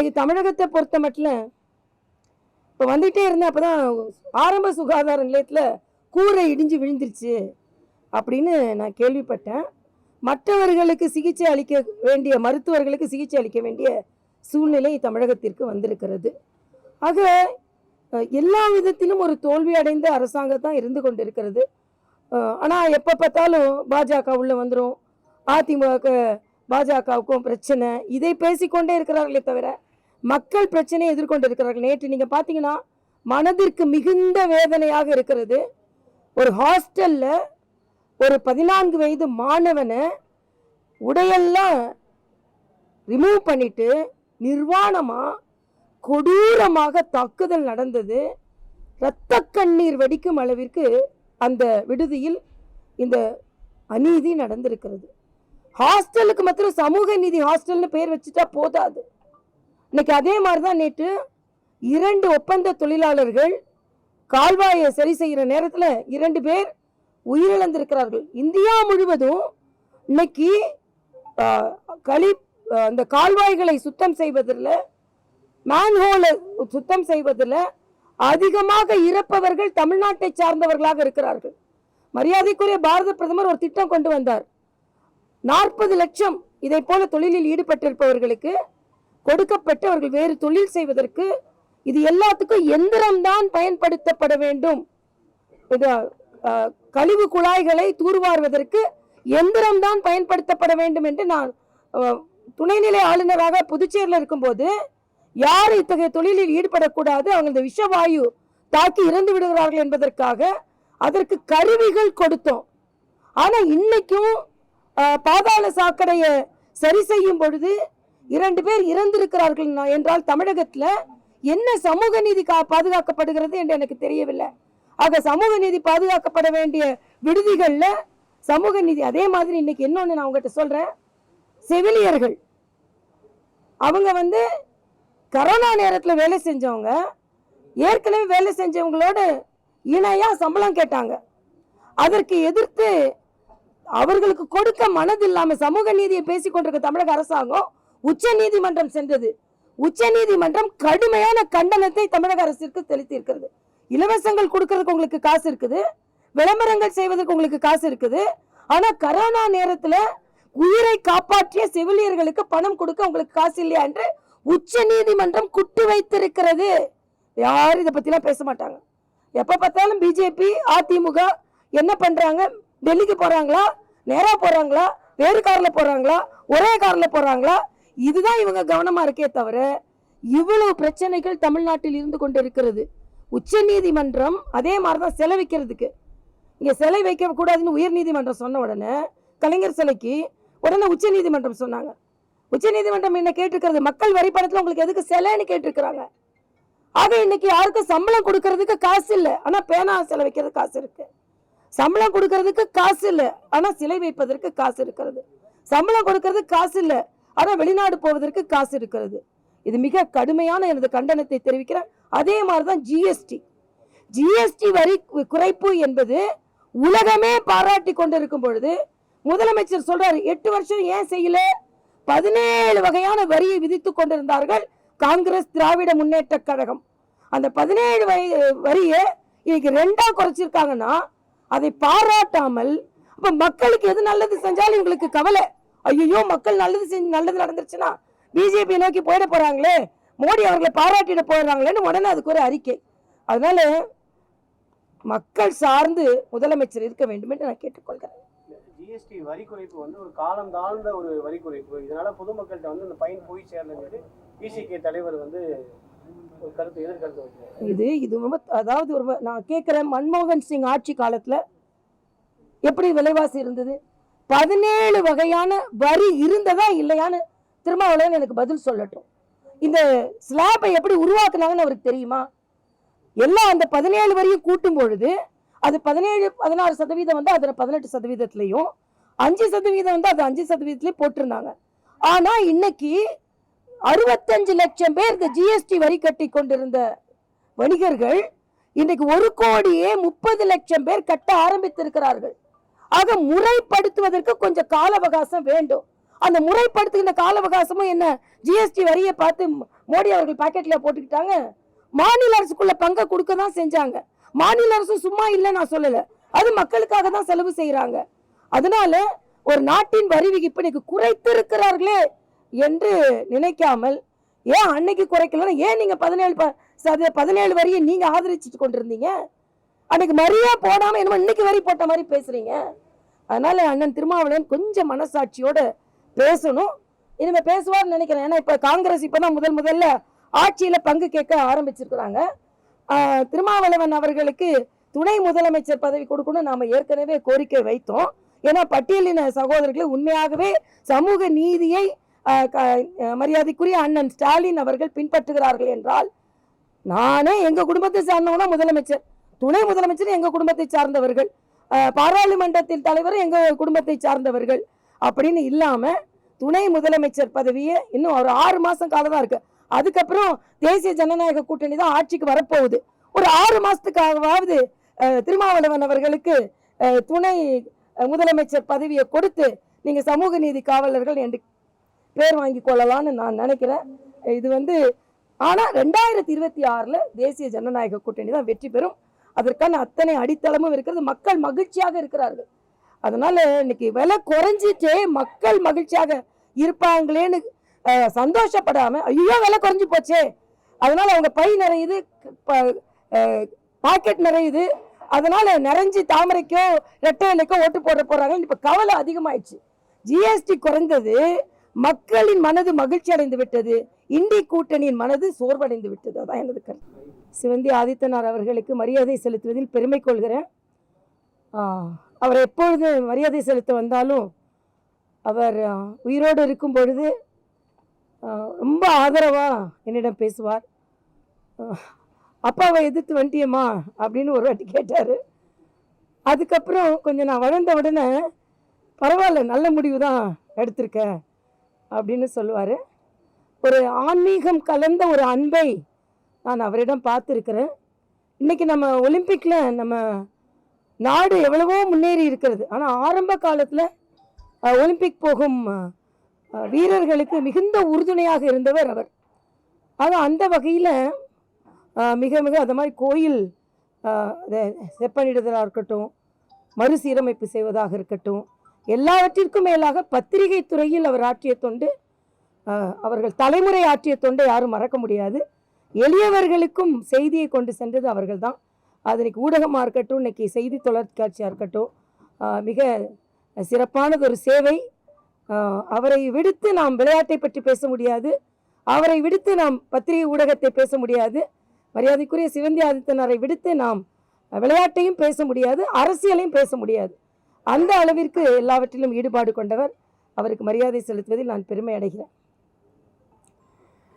இன்னைக்கு தமிழகத்தை பொறுத்த மட்டும் இப்போ வந்துகிட்டே இருந்தேன் அப்பதான் ஆரம்ப சுகாதார நிலையத்தில் கூரை இடிஞ்சு விழுந்துருச்சு அப்படின்னு நான் கேள்விப்பட்டேன். மற்றவர்களுக்கு சிகிச்சை அளிக்க வேண்டிய மருத்துவர்களுக்கு சிகிச்சை அளிக்க வேண்டிய சூழ்நிலை தமிழகத்திற்கு வந்திருக்கிறது. ஆக எல்லா விதத்திலும் ஒரு தோல்வி அடைந்த அரசாங்கம் தான் இருந்து கொண்டிருக்கிறது. ஆனால் எப்போ பார்த்தாலும் பாஜக உள்ள வந்துடும் அதிமுக பாஜகவுக்கும் பிரச்சனை. இதை பேசிக்கொண்டே இருக்கிறார்களே தவிர மக்கள் பிரச்சனையை எதிர்கொண்டு இருக்கிறார்கள் நேற்று நீங்கள் பார்த்தீங்கன்னா மனதிற்கு மிகுந்த வேதனையாக இருக்கிறது. ஒரு ஹாஸ்டலில் ஒரு பதினான்கு வயது மாணவனை உடையெல்லாம் ரிமூவ் பண்ணிட்டு நிர்வாணமாக கொடூரமாக தாக்குதல் நடந்தது. இரத்த கண்ணீர் வடிக்கும் அளவிற்கு அந்த விடுதியில் இந்த அநீதி நடந்திருக்கிறது. ஹாஸ்டலுக்கு மாத்திரம் சமூக நீதி ஹாஸ்டல்னு பேர் வச்சுட்டா போதாது. இன்னைக்கு அதே மாதிரி தான் நேற்று இரண்டு ஒப்பந்த தொழிலாளர்கள் கால்வாயை சரி செய்கிற நேரத்தில் இரண்டு பேர் உயிரிழந்திருக்கிறார்கள். இந்தியா முழுவதும் இன்னைக்கு களி அந்த கால்வாய்களை சுத்தம் செய்வதில் மேன்ஹோலை சுத்தம் செய்வதில் அதிகமாக இறப்பவர்கள் தமிழ்நாட்டை சார்ந்தவர்களாக இருக்கிறார்கள். மரியாதைக்குரிய பாரத பிரதமர் ஒரு திட்டம் கொண்டு வந்தார். நாற்பது லட்சம் இதை போல தொழிலில் ஈடுபட்டிருப்பவர்களுக்கு கொடுக்கப்பட்டு அவர்கள் வேறு தொழில் செய்வதற்கு இது எல்லாத்துக்கும் எந்திரம்தான் பயன்படுத்தப்பட வேண்டும். இது கழிவு குழாய்களை தூர்வாருவதற்கு எந்திரம்தான் பயன்படுத்தப்பட வேண்டும் என்று நான் துணைநிலை ஆளுநராக புதுச்சேரியில் இருக்கும்போது யார் இத்தகைய தொழிலில் ஈடுபடக்கூடாது அவங்க இந்த விஷவாயு தாக்கி இறந்து விடுகிறார்கள் என்பதற்காக அதற்கு கருவிகள் கொடுத்தோம். ஆனால் இன்னைக்கும் பாதாள சாக்கடையை சரி செய்யும் பொழுது இரண்டு பேர் இறந்திருக்கிறார்கள் என்றால் தமிழகத்தில் என்ன சமூக நீதி கா- பாதுகாக்கப்படுகிறது என்று எனக்கு தெரியவில்லை. ஆக சமூக நீதி பாதுகாக்கப்பட வேண்டிய விடுதிகளில் சமூக நீதி அதே மாதிரி இன்னைக்கு இன்னொன்று நான் உங்ககிட்ட சொல்கிறேன் செவிலியர்கள். அவங்க வந்து கரோனா நேரத்தில் வேலை செஞ்சவங்க ஏற்கனவே வேலை செஞ்சவங்களோட இணையாக சம்பளம் கேட்டாங்க. அதற்கு எதிர்த்து அவர்களுக்கு கொடுக்க மனதில்லாமல் சமூக நீதியை பேசிக்கொண்டிருக்க தமிழக அரசாங்கம் உச்ச நீதிமன்றம் சென்றது. உச்ச நீதிமன்றம் கடுமையான கண்டனத்தை தமிழக அரசிற்கு செலுத்தியிருக்கிறது இலவசங்கள் கொடுக்கறதுக்கு உங்களுக்கு காசு இருக்குது. விளம்பரங்கள் செய்வதற்கு உங்களுக்கு காசு இருக்குது. ஆனா கரோனா நேரத்துல உயிரை காப்பாற்றிய செவிலியர்களுக்கு பணம் கொடுக்க உங்களுக்கு காசு இல்லையா என்று உச்ச நீதிமன்றம் குட்டு வைத்திருக்கிறது. யாரும் இதை பத்திலாம் பேச மாட்டாங்க. எப்ப பார்த்தாலும் பிஜேபி அதிமுக என்ன பண்றாங்க? டெல்லிக்கு போறாங்களா? நேரா போறாங்களா? வேறு கார்ல போறாங்களா? ஒரே கார்ல போறாங்களா? இதுதான் இவங்க கவனமா இருக்கே தவிர இவ்வளவு பிரச்சனைகள் தமிழ்நாட்டில் இருந்து கொண்டு இருக்கிறது உச்ச நீதிமன்றம் அதே மாதிரிதான் சிலை வைக்கிறதுக்கு. இங்கே சிலை வைக்க கூடாதுன்னு உயர் நீதிமன்றம் சொன்ன உடனே கலைஞர் சிலைக்கு உடனே உச்ச நீதிமன்றம் சொன்னாங்க. உச்ச நீதிமன்றம் என்ன கேட்டிருக்கிறது? மக்கள் வரி பணத்துல உங்களுக்கு எதுக்கு சிலைன்னு கேட்டிருக்கிறாங்க. ஆக இன்னைக்கு யாருக்கும் சம்பளம் கொடுக்கறதுக்கு காசு இல்லை. ஆனால் பேனா சிலை வைக்கிறது காசு இருக்கு. சம்பளம் கொடுக்கறதுக்கு காசு இல்லை. ஆனால் சிலை வைப்பதற்கு காசு இருக்கிறது. சம்பளம் கொடுக்கறதுக்கு காசு இல்லை. ஆனால் வெளிநாடு போவதற்கு காசு இருக்கிறது. இது மிக கடுமையான எனது கண்டனத்தை தெரிவிக்கிறேன். அதே மாதிரி தான் ஜிஎஸ்டி ஜிஎஸ்டி வரி குறைப்பு என்பது உலகமே பாராட்டி கொண்டிருக்கும் பொழுது முதலமைச்சர் சொல்றாரு எட்டு வருஷம் ஏன் செய்யல? பதினேழு வகையான வரியை விதித்துக் கொண்டிருந்தார்கள் காங்கிரஸ் திராவிட முன்னேற்ற கழகம். அந்த பதினேழு வய வரியை இன்னைக்கு ரெண்டா குறைச்சிருக்காங்கன்னா அதை பாராட்டாமல் அப்ப மக்களுக்கு எது நல்லது செஞ்சாலும் இவங்களுக்கு கவலை. ஐயோ மக்கள் நல்லது செஞ்சு நல்லது நடந்துருச்சுன்னா பிஜேபி நோக்கி போயிட போறாங்களே. மோடி அவர்களை பாராட்டிட போறாங்களேன்னு உடனே அதுக்கு ஒரு அறிக்கை. அதனால மக்கள் சார்ந்து முதலமைச்சர் இருக்க வேண்டும் என்று நான் கேட்டுக்கொள்கிறேன். ஜிஎஸ்டி வரி குறைப்பு வந்து ஒரு காலம் தாழ்ந்த ஒரு வரி குறைப்பு. இதனால பொதுமக்கள்கிட்ட வந்து இந்த பயன் போய் சேரலன்னு பிசிகே தலைவர் வந்து ஒரு கருத்து எதிர்கருத்து இது இது ரொம்ப அதாவது ஒரு நான் கேட்குறேன் மன்மோகன் சிங் ஆட்சி காலத்துல எப்படி விலைவாசி இருந்தது? பதினேழு வகையான வரி இருந்ததா இல்லையான்னு திருமாவளவன் எனக்கு பதில் சொல்லட்டும். இந்த ஸ்லாப்பை எப்படி உருவாக்குனாங்கன்னு அவருக்கு தெரியுமா? எல்லாம் அந்த பதினேழு வரியும் கூட்டும் பொழுது அது பதினேழு பதினாறு சதவீதம் வந்து அதில் பதினெட்டு சதவீதத்துலையும் அஞ்சு சதவீதம் வந்து அது அஞ்சு சதவீதத்துலேயும் போட்டிருந்தாங்க. ஆனால் இன்னைக்கு அறுபத்தஞ்சு லட்சம் பேர் இந்த ஜிஎஸ்டி வரி கட்டி கொண்டிருந்த வணிகர்கள் இன்றைக்கு ஒரு கோடியே முப்பது லட்சம் பேர் கட்ட ஆரம்பித்திருக்கிறார்கள். ஆக முறைப்படுத்துவதற்கு கொஞ்சம் கால அவகாசம் வேண்டும். அந்த முறைப்படுத்துகின்ற கால அவகாசமும் என்ன ஜிஎஸ்டி வரியை பார்த்து மோடி அவர்கள் பாக்கெட்ல போட்டுக்கிட்டாங்க. மாநில அரசுக்குள்ள பங்கை கொடுக்க தான் செஞ்சாங்க. மாநில அரசு சும்மா இல்லை நான் சொல்லல. அது மக்களுக்காக தான் செலவு செய்யறாங்க அதனால ஒரு நாட்டின் வரி விகிப்பினைக்கு குறைத்து குறைத்திருக்கிறார்களே என்று நினைக்காமல் ஏன் அன்னைக்கு குறைக்கலன்னா ஏன் நீங்க பதினேழு ப- சத- பதினேழு வரியை நீங்க ஆதரிச்சுட்டு கொண்டிருந்தீங்க? அன்னைக்கு மரியா போடாம என்னமோ இன்னைக்கு வரி போட்ட மாதிரி பேசுறீங்க. அதனால அண்ணன் திருமாவளவன் கொஞ்சம் மனசாட்சியோட பேசணும். இனிமே பேசுவார்னு நினைக்கிறேன். ஏன்னா இப்ப காங்கிரஸ் இப்பதான் முதல் முதல்ல ஆட்சியில பங்கு கேட்க ஆரம்பிச்சிருக்கிறாங்க. திருமாவளவன் அவர்களுக்கு துணை முதலமைச்சர் பதவி கொடுக்கணும் நாம ஏற்கனவே கோரிக்கை வைத்தோம். ஏன்னா பட்டியலின சகோதரர்கள் உண்மையாகவே சமூக நீதியை க- மரியாதைக்குரிய அண்ணன் ஸ்டாலின் அவர்கள் பின்பற்றுகிறார்கள் என்றால் நானே எங்க குடும்பத்தை சார்ந்தவனா முதலமைச்சர்? துணை முதலமைச்சர் எங்கள் குடும்பத்தை சார்ந்தவர்கள் பாராளுமன்றத்தில் தலைவர் எங்கள் குடும்பத்தை சார்ந்தவர்கள் அப்படின்னு இல்லாமல் துணை முதலமைச்சர் பதவியே இன்னும் ஒரு ஆறு மாதம் காலம் தான் இருக்குது அதுக்கப்புறம் தேசிய ஜனநாயக கூட்டணி தான் ஆட்சிக்கு வரப்போகுது. ஒரு ஆறு மாதத்துக்காகவாவது திருமாவளவன் அவர்களுக்கு துணை முதலமைச்சர் பதவியை கொடுத்து நீங்கள் சமூக நீதி காவலர்கள் என்று பேர் வாங்கி கொள்ளலாம்னு நான் நினைக்கிறேன். இது வந்து ஆனால் ரெண்டாயிரத்தி இருபத்தி ஆறில் தேசிய ஜனநாயக கூட்டணி தான் வெற்றி பெறும். அதற்கான அத்தனை அடித்தளமும் இருக்கிறது. மக்கள் மகிழ்ச்சியாக இருக்கிறார்கள். அதனால் இன்னைக்கு விலை குறைஞ்சிட்டே மக்கள் மகிழ்ச்சியாக இருப்பாங்களேன்னு சந்தோஷப்படாமல் ஐயோ விலை குறைஞ்சி போச்சே. அதனால் அவங்க பை நிறையுது பாக்கெட் நிறையுது. அதனால் நிறைஞ்சி தாமரைக்கோ ரெட்டையலைக்கோ ஓட்டு போட போகிறாங்க இப்போ கவலை அதிகமாயிடுச்சு. ஜிஎஸ்டி குறைந்தது மக்களின் மனது மகிழ்ச்சி அடைந்து விட்டது. இந்தி கூட்டணியின் மனது சோர்வடைந்து விட்டது. அதான் எனது கருத்து. சிவந்தி ஆதித்தனார் அவர்களுக்கு மரியாதை செலுத்துவதில் பெருமை கொள்கிறேன். அவர் எப்பொழுது மரியாதை செலுத்த வந்தாலும் அவர் உயிரோடு இருக்கும் பொழுது ரொம்ப ஆதரவாக என்னிடம் பேசுவார். அப்பாவை எதிர்த்து வந்துட்டியம்மா அப்படின்னு ஒரு வாட்டி கேட்டார். அதுக்கப்புறம் கொஞ்சம் நான் வளர்ந்த உடனே பரவாயில்ல நல்ல முடிவு தான் எடுத்திருக்கேன் அப்படின்னு சொல்லுவார். ஒரு ஆன்மீகம் கலந்த ஒரு அன்பை நான் அவரிடம் பார்த்துருக்கிறேன். இன்றைக்கி நம்ம ஒலிம்பிக்கில் நம்ம நாடு எவ்வளவோ முன்னேறி இருக்கிறது. ஆனால் ஆரம்ப காலத்தில் ஒலிம்பிக் போகும் வீரர்களுக்கு மிகுந்த உறுதுணையாக இருந்தவர் அவர். அது அந்த வகையில் மிக மிக அந்த மாதிரி கோயில் அதை செப்பனிடுதலாக இருக்கட்டும் மறுசீரமைப்பு செய்வதாக இருக்கட்டும் எல்லாவற்றிற்கும் மேலாக பத்திரிகை துறையில் அவர் ஆற்றிய தொண்டு அவர்கள் தலைமுறை ஆற்றிய தொண்டை யாரும் மறக்க முடியாது. எளியவர்களுக்கும் செய்தியை கொண்டு சென்றது அவர்கள் தான் அது இன்னைக்கு ஊடகமாக இருக்கட்டும் இன்னைக்கு செய்தி தொலைக்காட்சியாக இருக்கட்டும் மிக சிறப்பானது ஒரு சேவை. அவரை விடுத்து நாம் விளையாட்டை பற்றி பேச முடியாது. அவரை விடுத்து நாம் பத்திரிகை ஊடகத்தை பேச முடியாது. மரியாதைக்குரிய சிவந்தி ஆதித்தனாரை விடுத்து நாம் விளையாட்டையும் பேச முடியாது அரசியலையும் பேச முடியாது. அந்த அளவிற்கு எல்லாவற்றிலும் ஈடுபாடு கொண்டவர். அவருக்கு மரியாதை செலுத்துவதில் நான் பெருமை அடைகிறேன்.